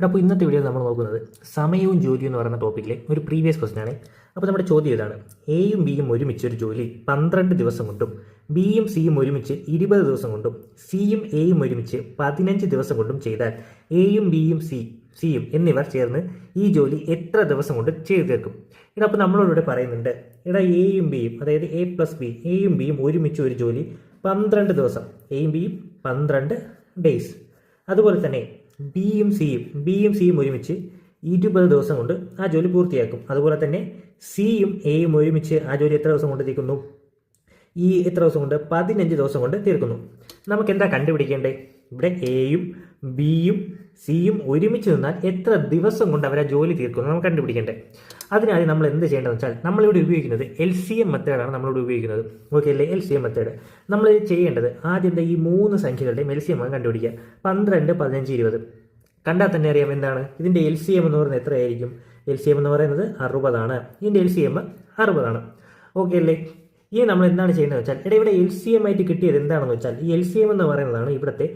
എടാ അപ്പോൾ ഇന്നത്തെ വീഡിയോ നമ്മൾ നോക്കുന്നത് സമയവും ജോലിയും എന്ന് പറയുന്ന ടോപ്പിക്കിലെ ഒരു പ്രീവിയസ് ക്വസ്റ്റൻ ആണ്. അപ്പോൾ നമ്മുടെ ചോദ്യം ഇതാണ്. എയും ബിയും ഒരുമിച്ച് ഒരു ജോലി പന്ത്രണ്ട് ദിവസം കൊണ്ടും ബിയും സിയും ഒരുമിച്ച് ഇരുപത് ദിവസം കൊണ്ടും സിയും എയും ഒരുമിച്ച് പതിനഞ്ച് ദിവസം കൊണ്ടും ചെയ്താൽ എയും ബിയും സി സിയും എന്നിവർ ചേർന്ന് ഈ ജോലി എത്ര ദിവസം കൊണ്ട് ചെയ്തു തീർക്കും? ഇതപ്പോൾ നമ്മളോട് പറയുന്നുണ്ട് എടാ എയും ബിയും അതായത് എ പ്ലസ് ബി എയും ബിയും ഒരുമിച്ച് ഒരു ജോലി പന്ത്രണ്ട് ദിവസം എയും ബിയും പന്ത്രണ്ട് ഡേയ്സ് അതുപോലെ തന്നെ ബിയും സിയും ബിയും സിയും ഒരുമിച്ച് ഇരുപത് ദിവസം കൊണ്ട് ആ ജോലി പൂർത്തിയാക്കും. അതുപോലെ തന്നെ സിയും എയും ഒരുമിച്ച് ആ ജോലി എത്ര ദിവസം കൊണ്ട് തീർക്കുന്നു? ഈ എത്ര ദിവസം കൊണ്ട്? പതിനഞ്ച് ദിവസം കൊണ്ട് തീർക്കുന്നു. നമുക്ക് എന്താ കണ്ടുപിടിക്കേണ്ടത്? ഇവിടെ എയും ബിയും സിയും ഒരുമിച്ച് നിന്നാൽ എത്ര ദിവസം കൊണ്ട് അവരെ ജോലി തീർക്കുന്നു നമുക്ക് കണ്ടുപിടിക്കണ്ടേ? അതിനായി നമ്മൾ എന്ത് ചെയ്യേണ്ടതെന്ന് വെച്ചാൽ നമ്മളിവിടെ ഉപയോഗിക്കുന്നത് എൽ സി എം മെത്തേഡാണ് നമ്മളിവിടെ ഉപയോഗിക്കുന്നത്. ഓക്കെ അല്ലേ? L C M method. നമ്മൾ ചെയ്യേണ്ടത് ആദ്യം എന്താ ഈ മൂന്ന് സംഖ്യകളുടെയും എൽ സി എം ആണ് കണ്ടുപിടിക്കുക. പന്ത്രണ്ട് പതിനഞ്ച് ഇരുപത്. കണ്ടാൽ തന്നെ അറിയാം എന്താണ്? ഇതിന്റെ എൽ സി എം എന്ന് പറയുന്നത് എത്രയായിരിക്കും? എൽ സി എം എന്ന് പറയുന്നത് അറുപതാണ്. ഇതിന്റെ എൽ സി എം അറുപതാണ്. ഓക്കെ അല്ലേ? ഇനി നമ്മൾ എന്താണ് ചെയ്യുന്നത് വെച്ചാൽ ഇവിടെ എൽ സി എം ആയിട്ട് കിട്ടിയത് എന്താണെന്ന് വെച്ചാൽ ഈ എൽ സി എം എന്ന് പറയുന്നതാണ് ഇവിടുത്തെ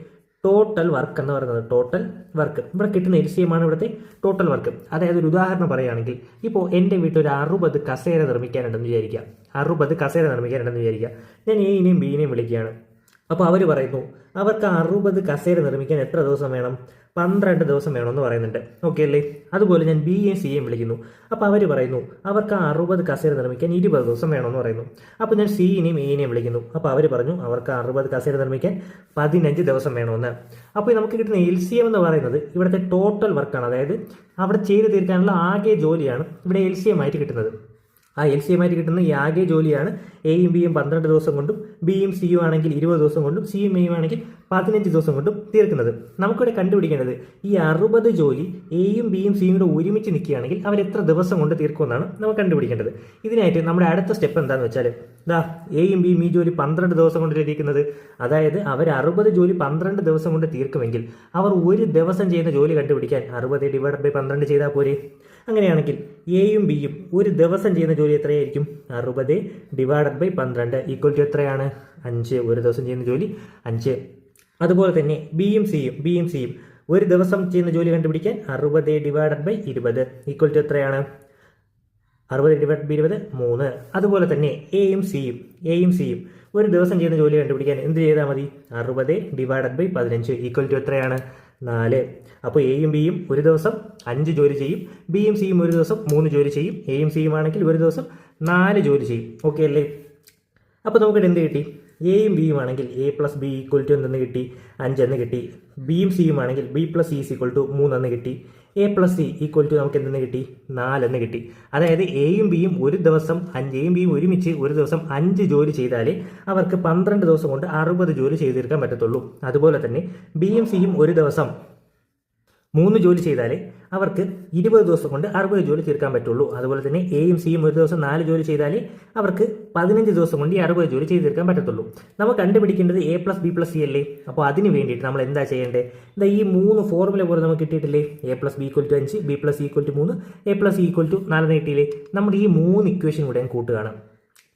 ടോട്ടൽ വർക്ക് എന്ന് പറയുന്നത് ടോട്ടൽ വർക്ക് ഇവിടെ കിട്ടുന്ന എമാണ് ഇവിടുത്തെ ടോട്ടൽ വർക്ക് അതായത് ഒരു ഉദാഹരണം പറയുകയാണെങ്കിൽ ഇപ്പോൾ എന്റെ വീട്ടിൽ ഒരു അറുപത് കസേര നിർമ്മിക്കാനുണ്ടെന്ന് വിചാരിക്കുക. അറുപത് കസേര നിർമ്മിക്കാനുണ്ടെന്ന് വിചാരിക്കുക. ഞാൻ എയിനെയും ബീനെയും വിളിക്കുകയാണ്. അപ്പോൾ അവർ പറയുന്നു അവർക്ക് അറുപത് കസേര നിർമ്മിക്കാൻ എത്ര ദിവസം വേണം? പന്ത്രണ്ട് ദിവസം വേണമെന്ന് പറയുന്നുണ്ട്. ഓക്കെ അല്ലേ? അതുപോലെ ഞാൻ ബി എ സി എം വിളിക്കുന്നു. അപ്പോൾ അവർ പറയുന്നു അവർക്ക് അറുപത് കസേര നിർമ്മിക്കാൻ ഇരുപത് ദിവസം വേണമെന്ന് പറയുന്നു. അപ്പോൾ ഞാൻ സിയിനെയും എയിനെയും വിളിക്കുന്നു. അപ്പോൾ അവർ പറഞ്ഞു അവർക്ക് അറുപത് കസേര നിർമ്മിക്കാൻ പതിനഞ്ച് ദിവസം വേണമെന്ന് അപ്പോൾ നമുക്ക് കിട്ടുന്ന എൽ സി എം എന്ന് പറയുന്നത് ഇവിടുത്തെ ടോട്ടൽ വർക്കാണ് അതായത് അവിടെ ചെയ്ത് തീർക്കാനുള്ള ആകെ ജോലിയാണ് ഇവിടെ എൽ സി എം ആയിട്ട് കിട്ടുന്നത്. ആ എൽ സി എമായിട്ട് കിട്ടുന്ന ഈ ആകെ ജോലിയാണ് എയും ബിയും പന്ത്രണ്ട് ദിവസം കൊണ്ടും ബിയും സിയും ആണെങ്കിൽ ഇരുപത് ദിവസം കൊണ്ടും സിയും എയും ആണെങ്കിൽ പതിനഞ്ച് ദിവസം കൊണ്ടും തീർക്കുന്നത്. നമുക്കിവിടെ കണ്ടുപിടിക്കേണ്ടത് ഈ അറുപത് ജോലി എയും ബിയും സിയും കൂടെ ഒരുമിച്ച് നിൽക്കുകയാണെങ്കിൽ അവർ എത്ര ദിവസം കൊണ്ട് തീർക്കുമെന്നാണ് നമുക്ക് കണ്ടുപിടിക്കേണ്ടത്. ഇതിനായിട്ട് നമ്മുടെ അടുത്ത സ്റ്റെപ്പ് എന്താണെന്ന് വെച്ചാൽ ദാ എയും ബിയും ഈ ജോലി പന്ത്രണ്ട് ദിവസം കൊണ്ട് ലഭിക്കുന്നത്. അതായത് അവർ അറുപത് ജോലി പന്ത്രണ്ട് ദിവസം കൊണ്ട് തീർക്കുമെങ്കിൽ അവർ ഒരു ദിവസം ചെയ്യുന്ന ജോലി കണ്ടുപിടിക്കാൻ അറുപത് ഡിവൈഡ് ബൈ പന്ത്രണ്ട് ചെയ്താൽ പോരെ? അങ്ങനെയാണെങ്കിൽ എയും ബിയും ഒരു ദിവസം ചെയ്യുന്ന ജോലി എത്രയായിരിക്കും? അറുപത് ഡിവൈഡഡ് ബൈ പന്ത്രണ്ട് ഈക്വൽ ടു എത്രയാണ്? അഞ്ച്. ഒരു ദിവസം ചെയ്യുന്ന ജോലി അഞ്ച്. അതുപോലെ തന്നെ ബിയും സിയും ബിയും സിയും ഒരു ദിവസം ചെയ്യുന്ന ജോലി കണ്ടുപിടിക്കാൻ അറുപത് ഡിവൈഡഡ് ബൈ ഇരുപത് ഈക്വൽ ടു എത്രയാണ്? അറുപത് ഡിവൈഡ് ബൈ ഇരുപത് മൂന്ന്. അതുപോലെ തന്നെ എയും സിയും എയും സിയും ഒരു ദിവസം ചെയ്യുന്ന ജോലി കണ്ടുപിടിക്കാൻ എന്ത് ചെയ്താൽ മതി? അറുപത് ഡിവൈഡഡ് ബൈ പതിനഞ്ച് ഈക്വൽ ടു എത്രയാണ്? നാല്. അപ്പോൾ എയും ബിയും ഒരു ദിവസം അഞ്ച് ജോലി ചെയ്യും. ബിയും സിയും ഒരു ദിവസം മൂന്ന് ജോലി ചെയ്യും. എയും സിയും ആണെങ്കിൽ ഒരു ദിവസം നാല് ജോലി ചെയ്യും. ഓക്കെ അല്ലേ? അപ്പോൾ നമുക്ക് എന്ത് കിട്ടി? എയും ബിയും ആണെങ്കിൽ A plus B equal to എന്തെന്ന് കിട്ടി? അഞ്ചെന്ന് കിട്ടി. ബിയും സിയും ആണെങ്കിൽ B plus C equal to മൂന്നെന്ന് കിട്ടി. A plus C equal to നമുക്ക് എന്തെന്ന് കിട്ടി? നാലെന്ന് കിട്ടി. അതായത് എയും ബിയും ഒരു ദിവസം അഞ്ച് എയും ബിയും ഒരുമിച്ച് ഒരു ദിവസം അഞ്ച് ജോലി ചെയ്താലേ അവർക്ക് പന്ത്രണ്ട് ദിവസം കൊണ്ട് അറുപത് ജോലി ചെയ്ത് തീർക്കാൻ പറ്റത്തുള്ളൂ. അതുപോലെ തന്നെ ബിയും സിയും ഒരു ദിവസം മൂന്ന് ജോലി ചെയ്താലേ അവർക്ക് ഇരുപത് ദിവസം കൊണ്ട് അറുപത് ജോലി തീർക്കാൻ പറ്റുള്ളൂ. അതുപോലെ തന്നെ എയും സിയും ഒരു ദിവസം നാല് ജോലി ചെയ്താലേ അവർക്ക് പതിനഞ്ച് ദിവസം കൊണ്ട് ഈ അറുപത് ജോലി ചെയ്ത് പറ്റത്തുള്ളൂ. നമുക്ക് കണ്ടുപിടിക്കേണ്ടത് A plus B plus C അല്ലേ? അപ്പോൾ അതിന് വേണ്ടിയിട്ട് നമ്മൾ എന്താ ചെയ്യേണ്ടത്? എന്താ ഈ മൂന്ന് ഫോർമുല പോലെ നമുക്ക് കിട്ടിയിട്ടില്ലേ? A plus B equal to അഞ്ച് ബി പ്ലസ് ഈക്വൽ ടു മൂന്ന് എ പ്ലസ് ഈക്വൽ ടു നാല് കിട്ടിയില്ലേ? നമ്മൾ ഈ മൂന്ന് ഇക്വേഷൻ കൂടെ കൂട്ടുകയാണ്.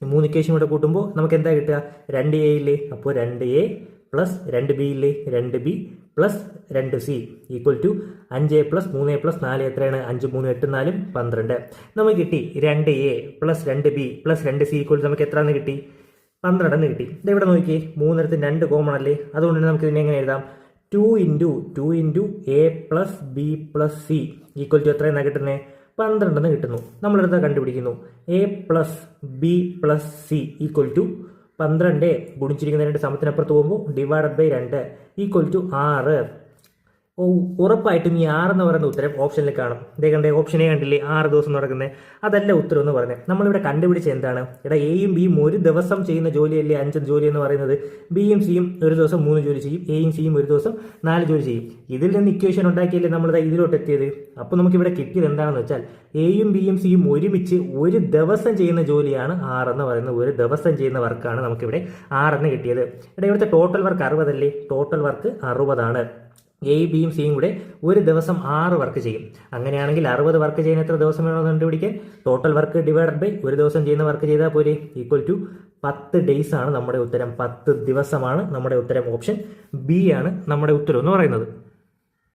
മൂന്ന് ഇക്വേഷൻ കൂടെ കൂട്ടുമ്പോൾ നമുക്ക് എന്താ കിട്ടുക? രണ്ട് എ ഇല്ലേ? അപ്പോൾ രണ്ട് എ പ്ലസ് രണ്ട് ബി ഇല്ലേ? രണ്ട് ബി പ്ലസ് രണ്ട് സി ഈക്വൽ ടു അഞ്ച് പ്ലസ് മൂന്ന് പ്ലസ് നാല് എത്രയാണ്? അഞ്ച് മൂന്ന് എട്ട് നാലും പന്ത്രണ്ട്. നമുക്ക് കിട്ടി രണ്ട് എ പ്ലസ് രണ്ട് ബി പ്ലസ് രണ്ട് സി ഈക്വൽ നമുക്ക് എത്ര എന്ന് കിട്ടി? പന്ത്രണ്ടെന്ന് കിട്ടി. ഇത് ഇവിടെ നോക്കിയേ? മൂന്നിടത്ത് രണ്ട് കോമൺ അല്ലേ? അതുകൊണ്ട് തന്നെ നമുക്ക് ഇതിനെ എങ്ങനെ എഴുതാം? Two into two into A plus B plus C equal to എത്രയെന്നാണ് കിട്ടുന്നത് പന്ത്രണ്ടെന്ന് കിട്ടുന്നു. നമ്മളെടുത്താൽ കണ്ടുപിടിക്കുന്നു. A plus B plus C equal to പന്ത്രണ്ട് ഗുണിച്ചിരിക്കുന്ന രണ്ട് സമത്തിനപ്പുറത്ത് പോകുമ്പോൾ ഡിവൈഡഡ് ബൈ രണ്ട് ഈക്വൽ ടു ആറ്. ഓ ഉറപ്പായിട്ടും ഈ ആറ് എന്ന് പറയുന്ന ഉത്തരം ഓപ്ഷനിൽ കാണും. ഇതേ കണ്ടേ ഓപ്ഷനെ കണ്ടില്ലേ? ആറ് ദിവസം നടക്കുന്നത് അതല്ല ഉത്തരം എന്ന് പറഞ്ഞത് നമ്മളിവിടെ കണ്ടുപിടിച്ച എന്താണ്? എടാ എയും ബിയും ഒരു ദിവസം ചെയ്യുന്ന ജോലിയല്ലേ അഞ്ച് ജോലി എന്ന് പറയുന്നത്? ബിയും സിയും ഒരു ദിവസം മൂന്ന് ജോലി ചെയ്യും. എയും സിയും ഒരു ദിവസം നാല് ജോലി ചെയ്യും. ഇതിൽ നിന്ന് ഇക്വേഷൻ ഉണ്ടാക്കിയല്ലേ നമ്മൾ ഇതിലോട്ട് എത്തിയത്? അപ്പോൾ നമുക്കിവിടെ കിട്ടിയത് എന്താണെന്ന് വെച്ചാൽ എയും ബിയും സിയും ഒരുമിച്ച് ഒരു ദിവസം ചെയ്യുന്ന ജോലിയാണ് ആറെന്ന് പറയുന്നത്. ഒരു ദിവസം ചെയ്യുന്ന വർക്കാണ് നമുക്കിവിടെ ആറെന്ന് കിട്ടിയത്. എടാ ഇവിടുത്തെ ടോട്ടൽ വർക്ക് അറുപതല്ലേ? ടോട്ടൽ വർക്ക് അറുപതാണ്. എ ബിയും സിയും കൂടെ ഒരു ദിവസം ആറ് വർക്ക് ചെയ്യും. അങ്ങനെയാണെങ്കിൽ അറുപത് വർക്ക് ചെയ്യുന്ന എത്ര ദിവസം വേണമെന്ന് കണ്ടുപിടിക്കാൻ? ടോട്ടൽ വർക്ക് ഡിവൈഡഡ് ബൈ ഒരു ദിവസം ചെയ്യുന്ന വർക്ക് ചെയ്താൽ പോലെ ഈക്വൽ ടു പത്ത് ഡേയ്സ് ആണ് നമ്മുടെ ഉത്തരം. പത്ത് ദിവസമാണ് നമ്മുടെ ഉത്തരം. ഓപ്ഷൻ ബി ആണ് നമ്മുടെ ഉത്തരം എന്ന് പറയുന്നത്.